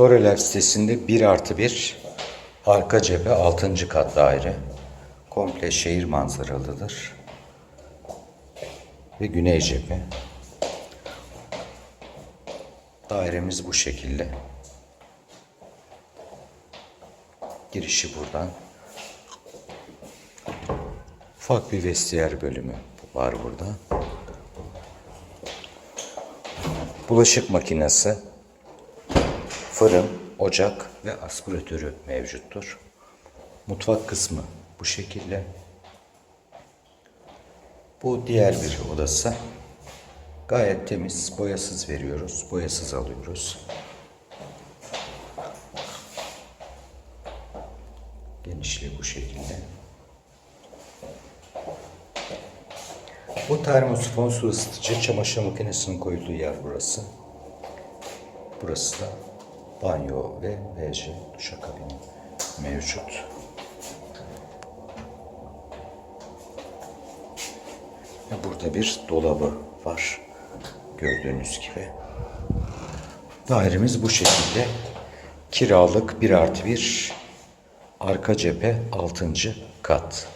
Doreler sitesinde 1 artı 1 arka cephe 6. kat daire. Komple şehir manzaralıdır. Ve güney cephe. Dairemiz bu şekilde. Girişi buradan. Ufak bir vestiyer bölümü var burada. Bulaşık makinesi, fırın, ocak ve aspiratörü mevcuttur. Mutfak kısmı bu şekilde. Bu diğer bir odası. Gayet temiz, boyasız veriyoruz, boyasız alıyoruz. Genişliği bu şekilde. Bu termosifon su ısıtıcı çamaşır makinesinin koyulduğu yer burası. Burası da banyo ve WC duşakabini mevcut. Burada bir dolabı var. Gördüğünüz gibi. Dairemiz bu şekilde. Kiralık 1 artı 1 arka cephe 6. kat.